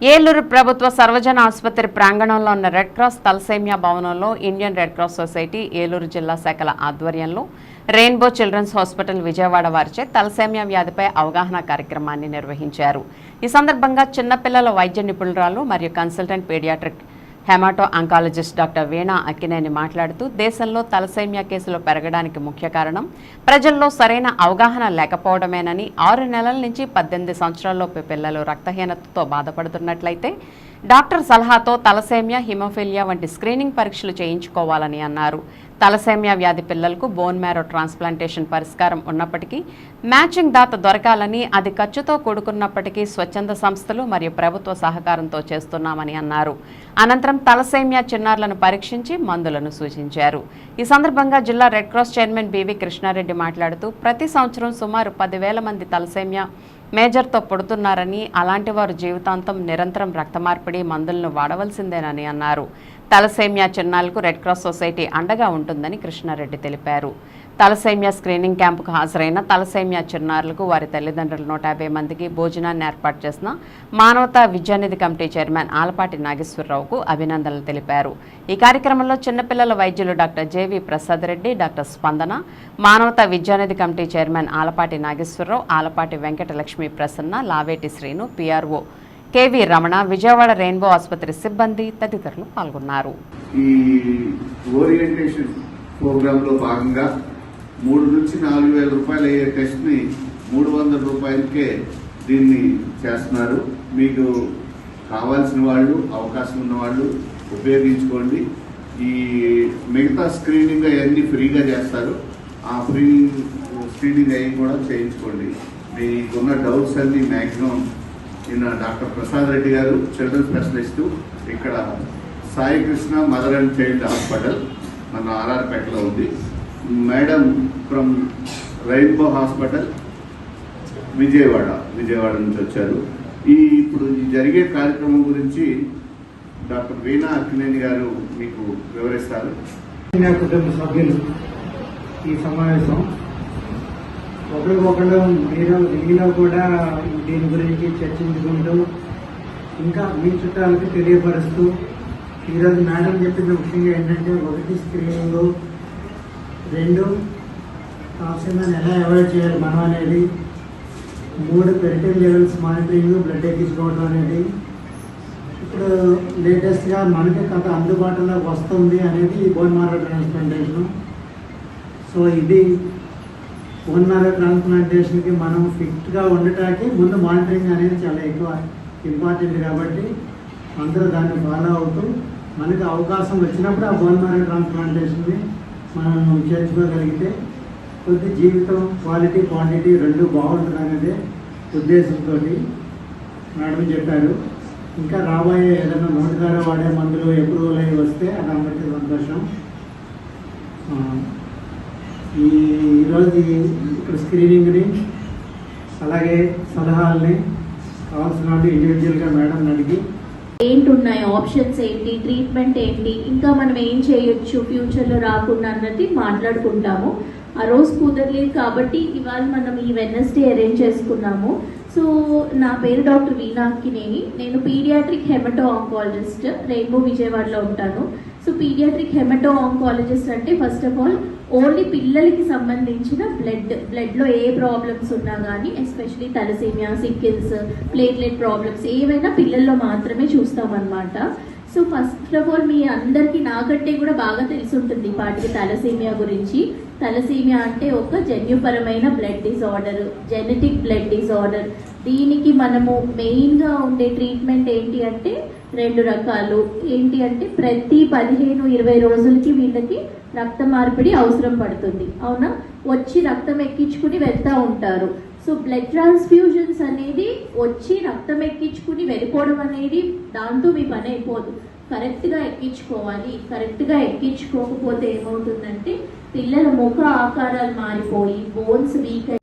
ఏలూరు ప్రభుత్వ సర్వజన ఆసుపత్రి ప్రాంగణంలో ఉన్న రెడ్ క్రాస్ తలసేమియా భవనంలో Indian red cross society Eluru జిల్లా శాఖల ఆధ్వర్యంలో రెయిన్బో చిల్డ్రన్స్ హాస్పిటల్ విజయవాడ వారిచే తలసేమియా వ్యాధిపై అవగాహన కార్యక్రమాన్ని నిర్వహించారు. ఈ సందర్భంగా చిన్నపిల్లల వైద్య నిపుణురాలు మరియు consultant paediatric haemato oncologist doctor Veena Akkineni మాట్లాడుతూ దేశంలో తలసేమియా కేసులు పెరగడానికి ముఖ్య కారణం ప్రజల్లో సరైన అవగాహన లేకపోవడమేనని ఆరు నెలల నుంచి పద్దెనిమిది సంవత్సరాల్లోపు పిల్లలు రక్తహీనతతో బాధపడుతున్నట్లయితే డాక్టర్ సలహాతో తలసేమియా హిమోఫిలియా వంటి స్క్రీనింగ్ పరీక్షలు చేయించుకోవాలని అన్నారు. తలసేమియా వ్యాధి పిల్లలకు బోన్ మ్యారో ట్రాన్స్ప్లాంటేషన్ పరిష్కారం ఉన్నప్పటికీ మ్యాచింగ్ దాత దొరకాలని అది ఖర్చుతో కూడుకున్నప్పటికీ స్వచ్ఛంద సంస్థలు మరియు ప్రభుత్వ సహకారంతో చేస్తున్నామని అన్నారు. అనంతరం తలసేమియా చిన్నారులను పరీక్షించి మందులను సూచించారు. ఈ సందర్భంగా జిల్లా red cross chairman BV Krishna Reddy మాట్లాడుతూ ప్రతి సంవత్సరం సుమారు పదివేల మంది తలసేమియా మేజర్తో పుడుతున్నారని అలాంటి వారు జీవితాంతం నిరంతరం రక్త మార్పిడి మందులను వాడవలసిందేనని అన్నారు. తలసేమియా చిన్నాలకు రెడ్ క్రాస్ సొసైటీ అండగా ఉంటుందని కృష్ణారెడ్డి తెలిపారు. తలసేమియా స్క్రీనింగ్ క్యాంపుకు హాజరైన తలసేమియా చిన్నారులకు వారి తల్లిదండ్రులు నూట యాభై మందికి భోజనాన్ని ఏర్పాటు చేసిన మానవతా విద్యానిధి కమిటీ చైర్మన్ ఆలపాటి నాగేశ్వరరావుకు అభినందనలు తెలిపారు. ఈ కార్యక్రమంలో చిన్నపిల్లల వైద్యులు doctor JV Prasad Reddy doctor Spandana Manavata Vidyanidhi committee chairman Alapati Nageswararao Alapati Venkatalakshmi Prasanna Laveti Srinu PRO KV Ramana Vijayawada Rainbow ఆసుపత్రి సిబ్బంది తదితరులు పాల్గొన్నారు. ఈ ఓరియంటేషన్ ప్రోగ్రామ్లో భాగంగా మూడు నుంచి నాలుగు వేల రూపాయలు అయ్యే టెస్ట్ని మూడు వందల రూపాయలకే దీన్ని చేస్తున్నారు. మీకు కావాల్సిన వాళ్ళు అవకాశం ఉన్న వాళ్ళు ఉపయోగించుకోండి. ఈ మిగతా స్క్రీనింగ్ అవన్నీ ఫ్రీగా చేస్తారు. ఆ ఫ్రీ స్క్రీనింగ్ అవి కూడా చేయించుకోండి. మీకున్న డౌట్స్ అన్నీ మ్యాక్సిమం నిన్న డాక్టర్ ప్రసాద్ రెడ్డి గారు చిల్డ్రన్ స్పెషలిస్టు ఇక్కడ Sai Krishna mother and child hospital మన ఆర్ఆర్పేటలో ఉంది. Madam from Rainbow hospital Vijayawada Vijayawada నుంచి వచ్చారు. ఈ ఇప్పుడు జరిగే కార్యక్రమం గురించి డాక్టర్ వీణా అక్కినేని గారు మీకు వివరిస్తారు. కుటుంబ సభ్యులు ఈ సమావేశం ఒకరికొకరు మీరు మీలో కూడా దీని గురించి చర్చించుకుంటూ ఇంకా మీ చుట్టాలకు తెలియపరుస్తూ ఈరోజు మేడం చెప్పిన ముఖ్యంగా ఏంటంటే ఒకటి స్క్రీనింగ్ రెండు టాక్సిన్ ఎలా అవాయిడ్ చేయాలి మనం అనేది మూడు పెరిటల్ లెవెల్స్ మానిటరింగ్ బ్లడ్ ఎక్కించుకోవడం అనేది. ఇప్పుడు లేటెస్ట్గా మనకి కొంత అందుబాటులోకి వస్తుంది అనేది ఈ బోన్ మారో ట్రాన్స్ప్లాంటేషన్. సో ఇది బోన్ మారో ట్రాన్స్ప్లాంటేషన్కి మనం ఫిట్గా ఉండటానికి ముందు మానిటరింగ్ అనేది చాలా ఎక్కువ ఇంపార్టెంట్ కాబట్టి అందరూ దాన్ని ఫాలో అవుతూ మనకి అవకాశం వచ్చినప్పుడు ఆ బోన్ మారో ట్రాన్స్ప్లాంటేషన్ని మనం చేర్చుకోగలిగితే కొద్ది జీవితం క్వాలిటీ క్వాంటిటీ రెండు బాగుంటుంది అనేది ఉద్దేశంతో మేడం చెప్పారు. ఇంకా రాబోయే ఏదైనా నోటి ద్వారా వాడే మందులు అప్రూవల్ అయ్యి వస్తే అది అందరికీ సంతోషం. ఈ ఈరోజు ఇక్కడ స్క్రీనింగ్ని అలాగే సలహాలని కావాల్సిన వాళ్ళు ఇండివిజువల్గా మేడం అడిగి ఏంటి ఉన్నాయి ఆప్షన్స్ ఏంటి ట్రీట్మెంట్ ఏంటి ఇంకా మనం ఏం చేయొచ్చు ఫ్యూచర్లో రాకుండా అన్నది మాట్లాడుకుంటాము. ఆ రోజు కుదరలేదు కాబట్టి ఇవాళ మనం ఈ వెనస్డే అరేంజ్ చేసుకున్నాము. సో నా పేరు డాక్టర్ వీనాకినేని నేను పీడియాట్రిక్ హెమటో ఆంకాలజిస్ట్ రెయిన్బో విజయవాడలో ఉంటాను. సో పీడియాట్రిక్ హెమటో ఆంకాలజిస్ట్ అంటే ఫస్ట్ ఆఫ్ ఆల్ ఓన్లీ పిల్లలకి సంబంధించిన బ్లడ్ బ్లడ్లో ఏ ప్రాబ్లమ్స్ ఉన్నా కానీ especially thalassaemia sickles platelet problems ఏవైనా పిల్లల్లో మాత్రమే చూస్తామన్నమాట. సో ఫస్ట్ ఆఫ్ ఆల్ మీ అందరికీ నాకంటే కూడా బాగా తెలిసి ఉంటుంది పాటికి తలసేమియా గురించి. తలసేమియా అంటే ఒక జన్యుపరమైన blood disorder genetic blood disorder దీనికి మనము మెయిన్గా ఉండే ట్రీట్మెంట్ ఏంటి అంటే రెండు రకాలు. ఏంటి అంటే ప్రతి పదిహేను ఇరవై రోజులకి వీళ్ళకి రక్త మార్పిడి అవసరం పడుతుంది. అవునా? వచ్చి రక్తం ఎక్కించుకుని వెళ్తూ ఉంటారు. సో బ్లడ్ ట్రాన్స్ఫ్యూజన్స్ అనేది వచ్చి రక్తం ఎక్కించుకుని వెళ్ళిపోవడం అనేది దాంతో మీ పని అయిపోదు. కరెక్ట్గా ఎక్కించుకోవాలి. కరెక్ట్గా ఎక్కించుకోకపోతే ఏమవుతుందంటే పిల్లల ముఖ ఆకారాలు మారిపోయి బోన్స్ వీక్